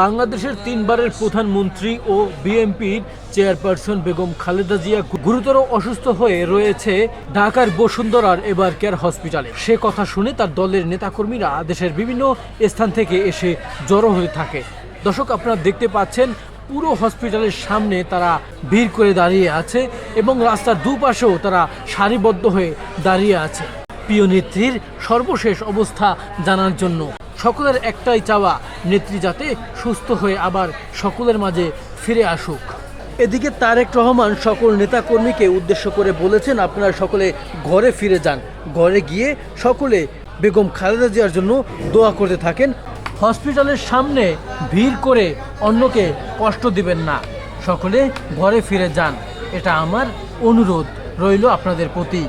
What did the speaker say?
বাংলাদেশের তিনবারের প্রধানমন্ত্রী ও বিএনপির চেয়ারপারসন বেগম খালেদা জিয়া গুরুতর অসুস্থ হয়ে রয়েছে ঢাকার বসুন্ধরার এবার কেয়ার হসপিটালে। সে কথা শুনে তার দলের নেতাকর্মীরা দেশের বিভিন্ন স্থান থেকে এসে জড়ো হয়ে থাকে। দর্শক, আপনারা দেখতে পাচ্ছেন, পুরো হসপিটালের সামনে তারা ভিড় করে দাঁড়িয়ে আছে এবং রাস্তার দুপাশেও তারা সারিবদ্ধ হয়ে দাঁড়িয়ে আছে। প্রিয় নেত্রীর সর্বশেষ অবস্থা জানার জন্য সকলের একটাই চাওয়া, নেত্রী যাতে সুস্থ হয়ে আবার সকলের মাঝে ফিরে আসুক। এদিকে তারেক রহমান সকল নেতাকর্মীকে উদ্দেশ্য করে বলেছেন, আপনারা সকলে ঘরে ফিরে যান। ঘরে গিয়ে সকলে বেগম খালেদা জিয়ার জন্য দোয়া করতে থাকেন। হসপিটালের সামনে ভিড় করে অন্যকে কষ্ট দিবেন না। সকলে ঘরে ফিরে যান। এটা আমার অনুরোধ রইল আপনাদের প্রতি।